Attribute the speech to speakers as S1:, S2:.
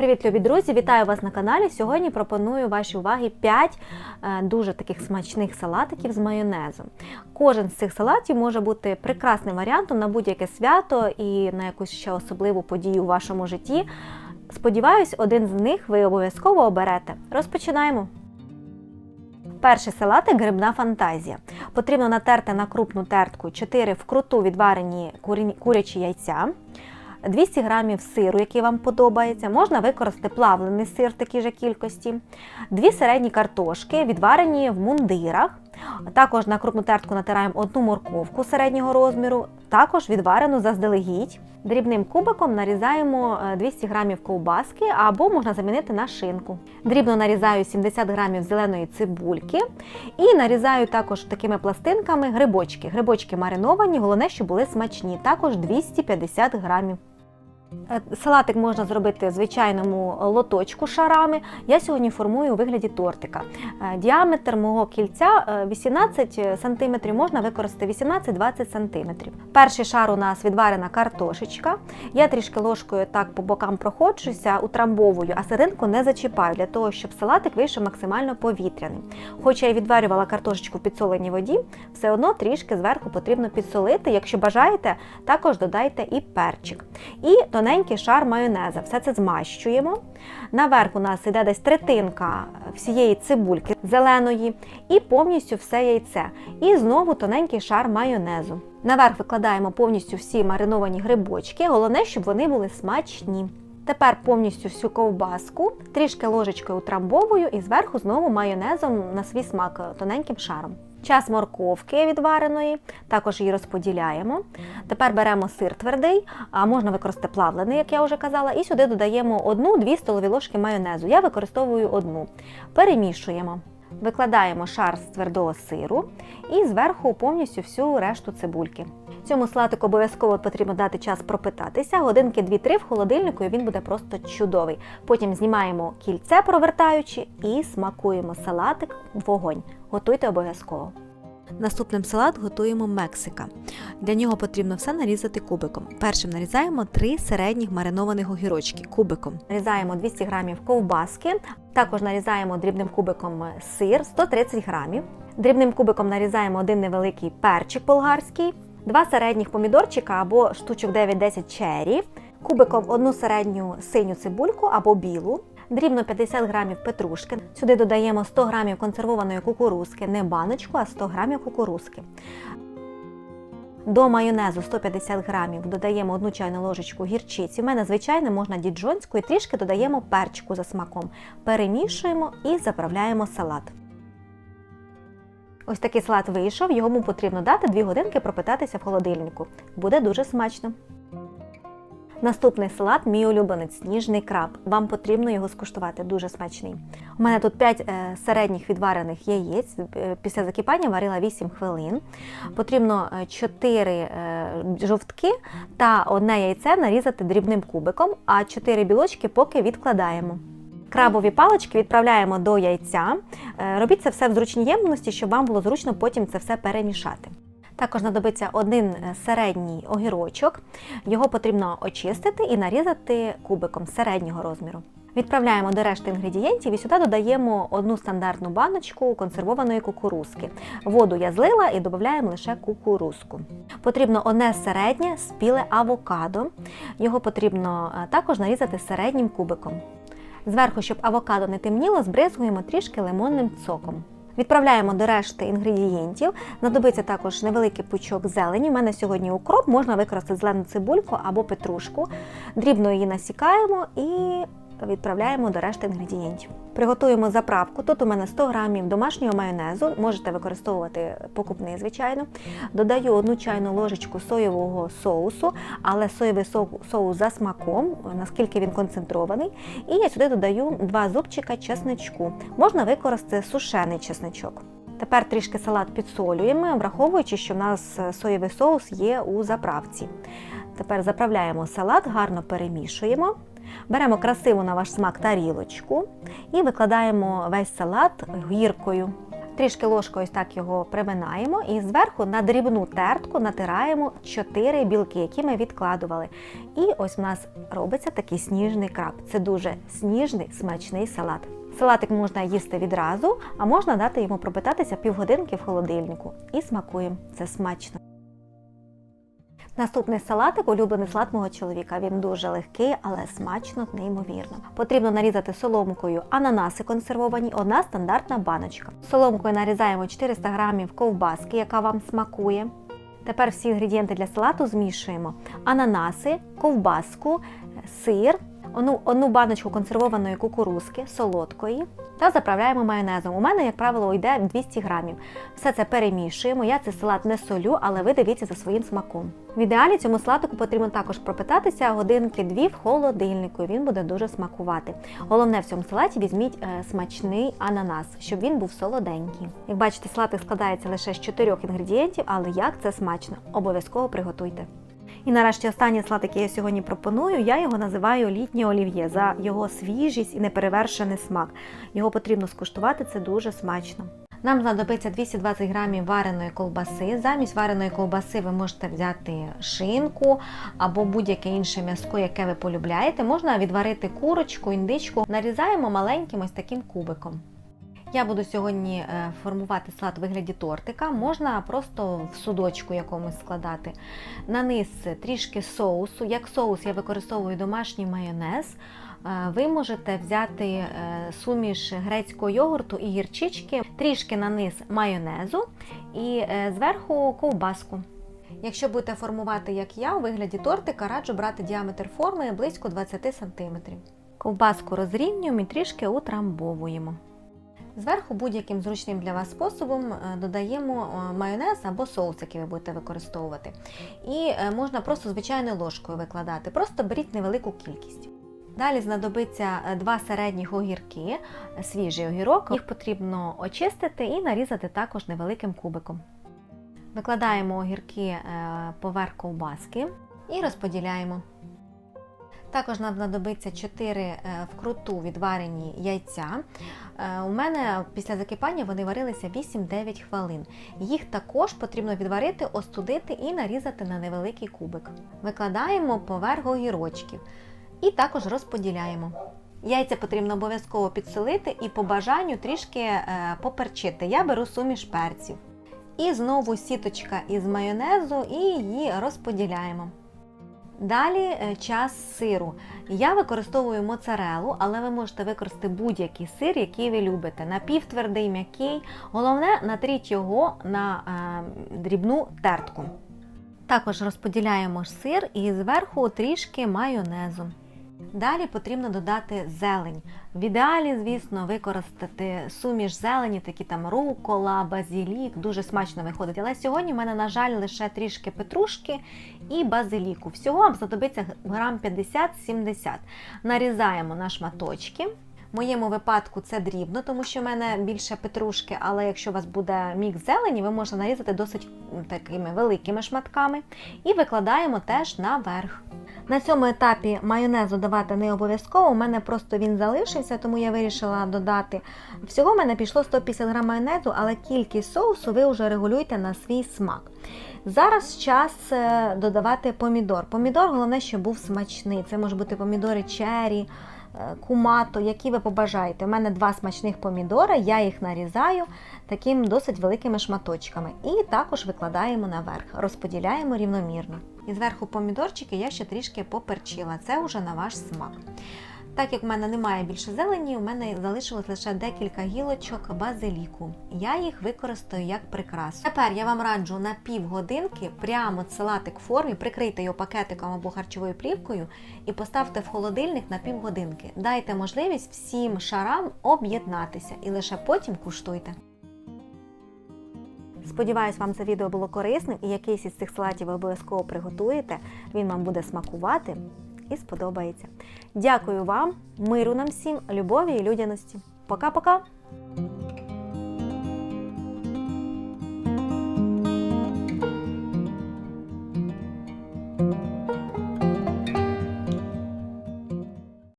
S1: Привіт, любі друзі! Вітаю вас на каналі. Сьогодні пропоную вашій увазі 5 дуже таких смачних салатиків з майонезом. Кожен з цих салатів може бути прекрасним варіантом на будь-яке свято і на якусь ще особливу подію у вашому житті. Сподіваюсь, один з них ви обов'язково оберете. Розпочинаємо. Перший салатик грибна фантазія. Потрібно натерти на крупну тертку 4 вкруту відварені курячі яйця. 200 грамів сиру, який вам подобається. Можна використати плавлений сир в такій кількості. Дві середні картошки, відварені в мундирах. Також на крупну тертку натираємо одну морковку середнього розміру, також відварену заздалегідь. Дрібним кубиком нарізаємо е, 200 грамів ковбаски або можна замінити на шинку. Дрібно нарізаю 70 грамів зеленої цибульки і нарізаю також такими пластинками грибочки. Грибочки мариновані, головне, щоб були смачні. Також 250 грамів. Е, Салатик можна зробити в звичайному лоточку шарами. Я сьогодні формую у вигляді тортика. Е, Діаметр мого кільця е, 18 см, можна використати 18-20 см. Перший шар у нас відварена картошечка. Я трішки ложкою так по бокам проходжуся, утрамбовую, а серединку не зачіпаю для того, щоб салатик вийшов максимально повітряним. Хоча я відварювала картошечку в підсоленій воді, все одно трішки зверху потрібно підсолити. Якщо бажаєте, також додайте і перчик. І тоненький шар майонеза. Все це змащуємо. Наверх у нас йде десь третинка всієї цибульки зеленої і повністю все яйце. І знову тоненький шар майонезу. Наверх викладаємо повністю всі мариновані грибочки. Головне, щоб вони були смачні. Тепер повністю всю ковбаску, трішки ложечкою утрамбовую і зверху знову майонезом на свій смак тоненьким шаром. Час морковки відвареної, також її розподіляємо. Тепер беремо сир твердий, а можна використати плавлений, як я вже казала, і сюди додаємо 1-2 столові ложки майонезу. Я використовую одну. Перемішуємо. Викладаємо шар з твердого сиру і зверху повністю всю решту цибульки. Цьому салатику обов'язково потрібно дати час пропитатися, годинки 2-3 в холодильнику, і він буде просто чудовий. Потім знімаємо кільце, провертаючи, і смакуємо салатик в вогонь. Готуйте обов'язково. Наступним салат готуємо Мексика. Для нього потрібно все нарізати кубиком. Першим нарізаємо три середніх маринованих огірочки кубиком. Нарізаємо 200 грамів ковбаски, також нарізаємо дрібним кубиком сир 130 грамів. Дрібним кубиком нарізаємо один невеликий перчик болгарський, два середніх помідорчика або штучок 9-10 чері, кубиком одну середню синю цибульку або білу, дрібно 50 грамів петрушки. Сюди додаємо 100 грамів консервованої кукурузки, не баночку, а 100 грамів кукурузки. До майонезу 150 грамів додаємо 1 чайну ложечку гірчиці. У мене звичайно можна діджонську і трішки додаємо перчику за смаком. Перемішуємо і заправляємо салат. Ось такий салат вийшов, йому потрібно дати 2 годинки пропитатися в холодильнику. Буде дуже смачно. Наступний салат мій улюбленець ніжний краб. Вам потрібно його скуштувати, дуже смачний. У мене тут 5 е, середніх відварених яєць. Е, Після закипання варила 8 хвилин. Потрібно 4 е, жовтки та одне яйце нарізати дрібним кубиком, а 4 білочки поки відкладаємо. Крабові палички відправляємо до яйця. Робіть це все в зручній ємності, щоб вам було зручно потім це все перемішати. Також знадобиться один е, середній огірочок. Його потрібно очистити і нарізати кубиком середнього розміру. Відправляємо до решти інгредієнтів і сюди додаємо одну стандартну баночку консервованої кукурузки. Воду я злила і додаємо лише кукурузку. Потрібно одне середнє спіле авокадо. Його потрібно е, також нарізати середнім кубиком. Зверху, щоб авокадо не темніло, збризгуємо трішки лимонним цоком. Відправляємо до решти інгредієнтів. Знадобиться також невеликий пучок зелені. У мене сьогодні укроп, можна використати зелену цибульку або петрушку. Дрібно її насікаємо і відправляємо до решти інгредієнтів. Приготуємо заправку. Тут у мене 100 грамів домашнього майонезу, можете використовувати покупний, звичайно. Додаю одну чайну ложечку соєвого соусу, але соєвий соус за смаком, наскільки він концентрований. І я сюди додаю два зубчика чесничку. Можна використати сушений чесничок. Тепер трішки салат підсолюємо, враховуючи, що в нас соєвий соус є у заправці. Тепер заправляємо салат, гарно перемішуємо. Беремо красиву на ваш смак тарілочку і викладаємо весь салат гіркою. Трішки ложкою ось так його приминаємо і зверху на дрібну тертку натираємо 4 білки, які ми відкладували. І ось у нас робиться такий сніжний краб. Це дуже сніжний, смачний салат. Салатик можна їсти відразу, а можна дати йому пропитатися півгодинки в холодильнику. І смакуємо. Це смачно. Наступний салатик улюблений салат мого чоловіка. Він дуже легкий, але смачно, неймовірно. Потрібно нарізати соломкою ананаси консервовані, одна стандартна баночка. Соломкою нарізаємо 400 грамів ковбаски, яка вам смакує. Тепер всі інгредієнти для салату змішуємо: ананаси, ковбаску, сир, одну, одну баночку консервованої кукурузки, солодкої та заправляємо майонезом. У мене, як правило, йде 200 грамів. Все це перемішуємо. Я цей салат не солю, але ви дивіться за своїм смаком. В ідеалі цьому салатику потрібно також пропитатися годинки-дві в холодильнику. Він буде дуже смакувати. Головне в цьому салаті візьміть е, смачний ананас, щоб він був солоденький. Як бачите, салатик складається лише з чотирьох інгредієнтів, але як це смачно! Обов'язково приготуйте. І нарешті останній салат, який я сьогодні пропоную, я його називаю літнє олів'є за його свіжість і неперевершений смак. Його потрібно скуштувати, це дуже смачно. Нам знадобиться 220 грамів вареної ковбаси. Замість вареної ковбаси ви можете взяти шинку або будь-яке інше м'яско, яке ви полюбляєте. Можна відварити курочку, індичку. Нарізаємо маленьким ось таким кубиком. Я буду сьогодні е, формувати салат у вигляді тортика. Можна просто в судочку якомусь складати. На низ трішки соусу. Як соус я використовую домашній майонез. Е, Ви можете взяти е, суміш грецького йогурту і гірчички, трішки на низ майонезу і зверху ковбаску. Якщо будете формувати, як я, у вигляді тортика, раджу брати діаметр форми близько 20 см. Ковбаску розрівнюємо і трішки утрамбовуємо. Зверху будь-яким зручним для вас способом е, додаємо е, майонез або соус, який ви будете використовувати. І е, можна просто звичайною ложкою викладати. Просто беріть невелику кількість. Далі знадобиться два середніх огірки, свіжий огірок. Їх потрібно очистити і нарізати також невеликим кубиком. Викладаємо огірки поверх ковбаски і розподіляємо. Також нам знадобиться 4 е, вкруту відварені яйця. Е, У мене після закипання вони варилися 8-9 хвилин. Їх також потрібно відварити, остудити і нарізати на невеликий кубик. Викладаємо поверх огірочків і також розподіляємо. Яйця потрібно обов'язково підсолити і по бажанню трішки е, поперчити. Я беру суміш перців. І знову сіточка із майонезу і її розподіляємо. Далі е, час сиру. Я використовую моцарелу, але ви можете використати будь-який сир, який ви любите. Напівтвердий, м'який. Головне, натріть його на е, дрібну тертку. Також розподіляємо сир і зверху трішки майонезу. Далі потрібно додати зелень. В ідеалі, звісно, використати суміш зелені, такі там рукола, базилік, дуже смачно виходить. Але сьогодні в мене, на жаль, лише трішки петрушки і базиліку. Всього вам знадобиться грам 50-70. Нарізаємо на шматочки. В моєму випадку це дрібно, тому що в мене більше петрушки, але якщо у вас буде мікс зелені, ви можете нарізати досить такими великими шматками. І викладаємо теж наверх. На цьому етапі майонезу давати не обов'язково, у мене просто він залишився, тому я вирішила додати. Всього в мене пішло 150 грам майонезу, але кількість соусу ви вже регулюєте на свій смак. Зараз час е, додавати помідор. Помідор головне, щоб був смачний. Це може бути помідори чері, е, кумато, які ви побажаєте. У мене два смачних помідори, я їх нарізаю такими досить великими шматочками. І також викладаємо наверх, розподіляємо рівномірно. І зверху помідорчики я ще трішки поперчила. Це вже на ваш смак. Так як в мене немає більше зелені, у мене залишилось лише декілька гілочок базиліку. Я їх використаю як прикрасу. Тепер я вам раджу на півгодинки прямо салатик в формі, прикрийте його пакетиком або харчовою плівкою і поставте в холодильник на півгодинки. Дайте можливість всім шарам об'єднатися і лише потім куштуйте. Сподіваюсь, вам це відео було корисним і якийсь із цих салатів ви обов'язково приготуєте. Він вам буде смакувати і сподобається. Дякую вам, миру нам всім, любові і людяності. Пока-пока!